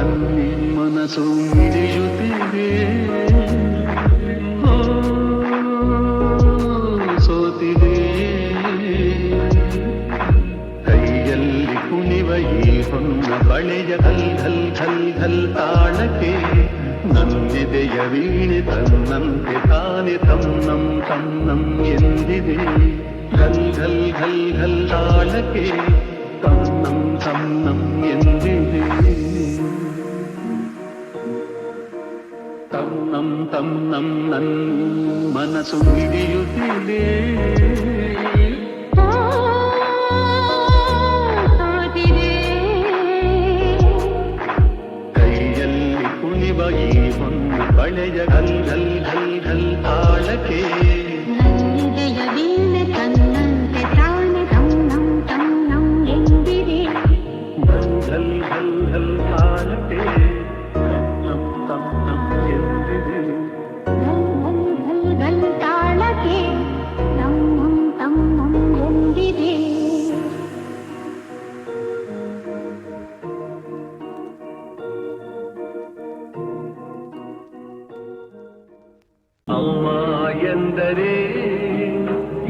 ಅಲ್ಲಿ ಮನಸ್ಸು ಮಿಡಿಯುತ್ತಿದೆ ಸೋತಿದೆ. ಕೈಯಲ್ಲಿ ಕುಣಿವ ಈ ಹೊನ್ನ ಬಳೆಯ ಹಲ್ ಹಲ್ ಹಲ್ ಹಲ್ ತಾಳಕ್ಕೆ ನನ್ನಿದೆಯ ವೀಣೆ ತನ್ನಂತೆ ತಾನೆ ತನ್ನಂ ತನ್ನಂ ಎಂದಿದೆ. ಹಲ್ ಹಲ್ ಹಲ್ ಹಲ್ ತಾಳಕ್ಕೆ தன்னம் சன்னம் என்றே தன்னம் தன்னம் நன் மனசு இடியுதிலே பழைய கல்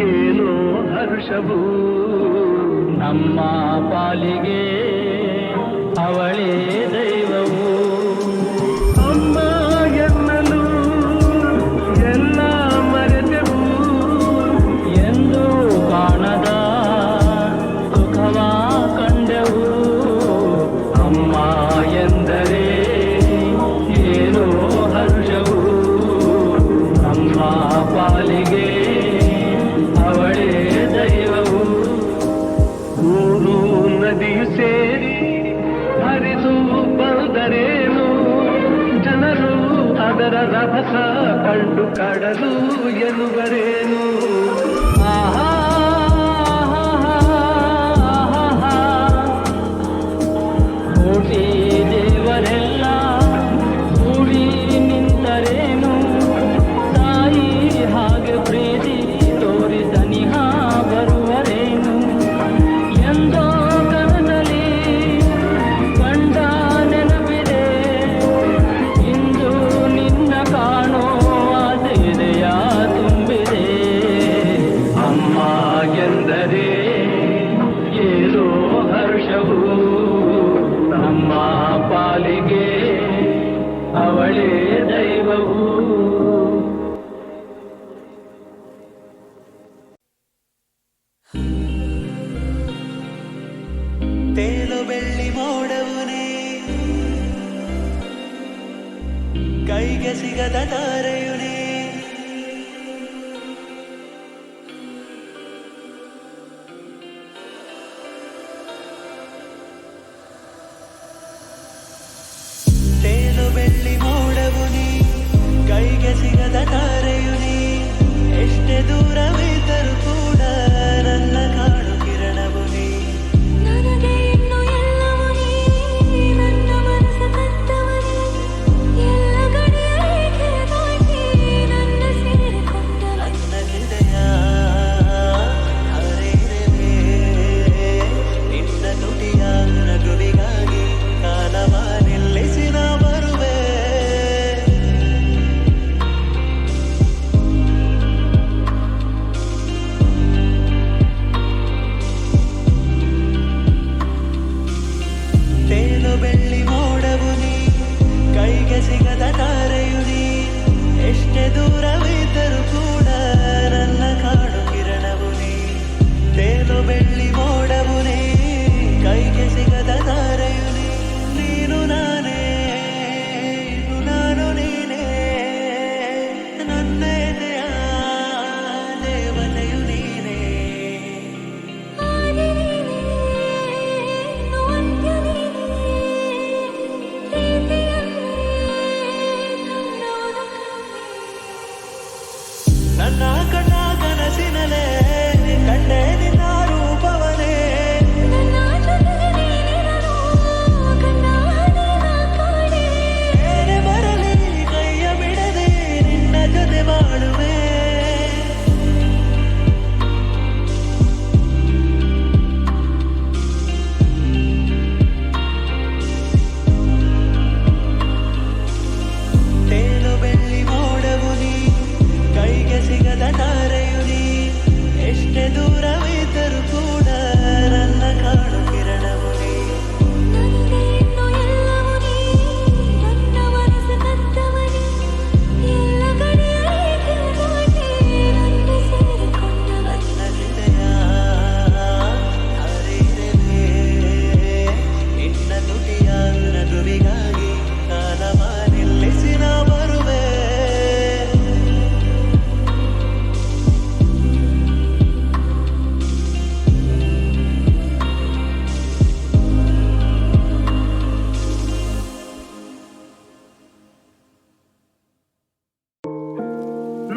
ಏನೋ ಹರ್ಷವು. ನಮ್ಮ ಪಾಲಿಗೆ ಅವಳೇ ರಭಸ ಕಂಡು ಕಡಲು ಎನ್ನುವರೇನು? da da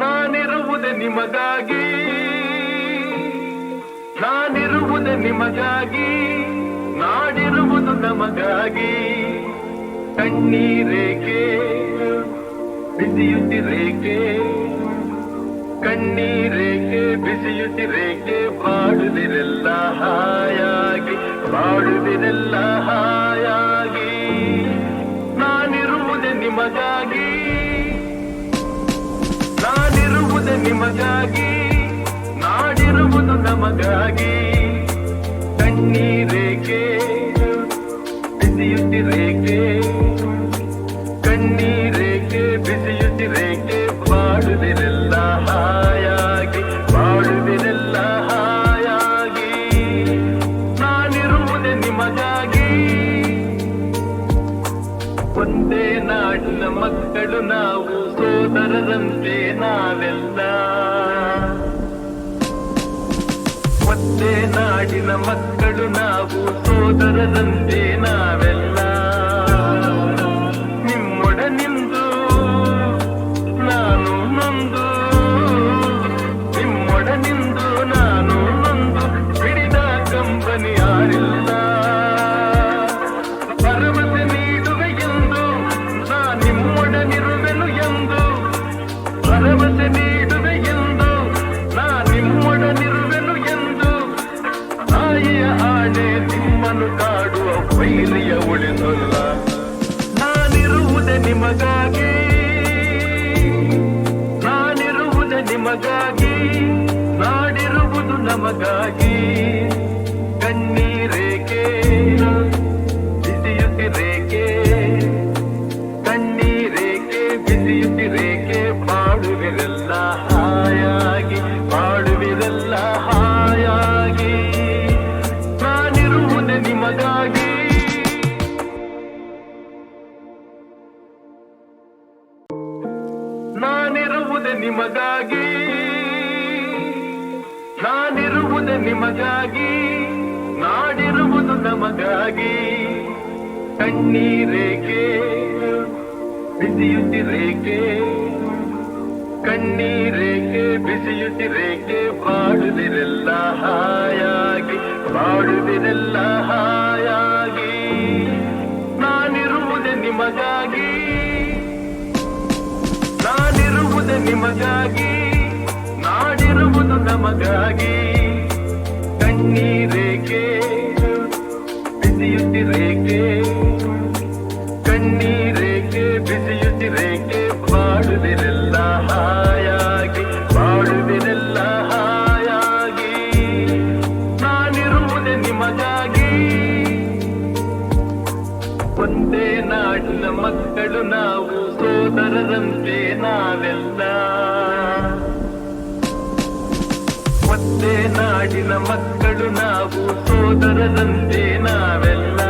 ನಾನಿರುವುದೇ ನಿಮಗಾಗಿ. ನಾನಿರುವುದೇ ನಿಮಗಾಗಿ. ನಾಡಿರುವುದು ನಮಗಾಗಿ. ಕಣ್ಣೀರೇಕೆ ಬಿಸಿಯುತ್ತಿರೇಕೆ ಕಣ್ಣೀರೇಕೆ ಬಿಸಿಯುತ್ತಿರೇಕೆ ಬಾಡುವಿರೆಲ್ಲ ಹಾಯಾಗಿ ಬಾಡುವಿರೆಲ್ಲ ನಮಗಾಗಿ ನಾಡಿರುವುದು ನಮಗಾಗಿ. ಕಣ್ಣೀರೇಕೆ ಬಿಸಿಯುತ್ತಿರೇಕೆ ಕಣ್ಣೀರ್ ಮಕ್ಕಳು ನಾವು ಸೋದರದಂತೆ ನಾವೆಲ್ಲ ನಿಮಗಾಗಿ ನಾಡಿರುವುದು ನಮಗಾಗಿ. ಕಣ್ಣೀರೇಕೆ ಬಿಸಿಯುತ್ತಿರೇಕೆ ಕಣ್ಣೀರೇಕೆ ಬಿಸಿಯುತ್ತಿರೇಕೆ ಬಾಡುವಿರೆಲ್ಲ ಹಾಯಾಗಿ ಬಾಡುವಿರೆಲ್ಲ ಹಾಯಾಗಿ. ನಾನಿರುವುದೇ ನಿಮಗಾಗಿ. ಮಕ್ಕಳು ನಾವು ಸೋದರರಂತೆ ನಾವೆಲ್ಲ. ಮತ್ತೆ ನಾಡಿನ ಮಕ್ಕಳು ನಾವು ಸೋದರರಂತೆ ನಾವೆಲ್ಲ.